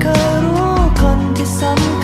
เคยรู้คนที่สำ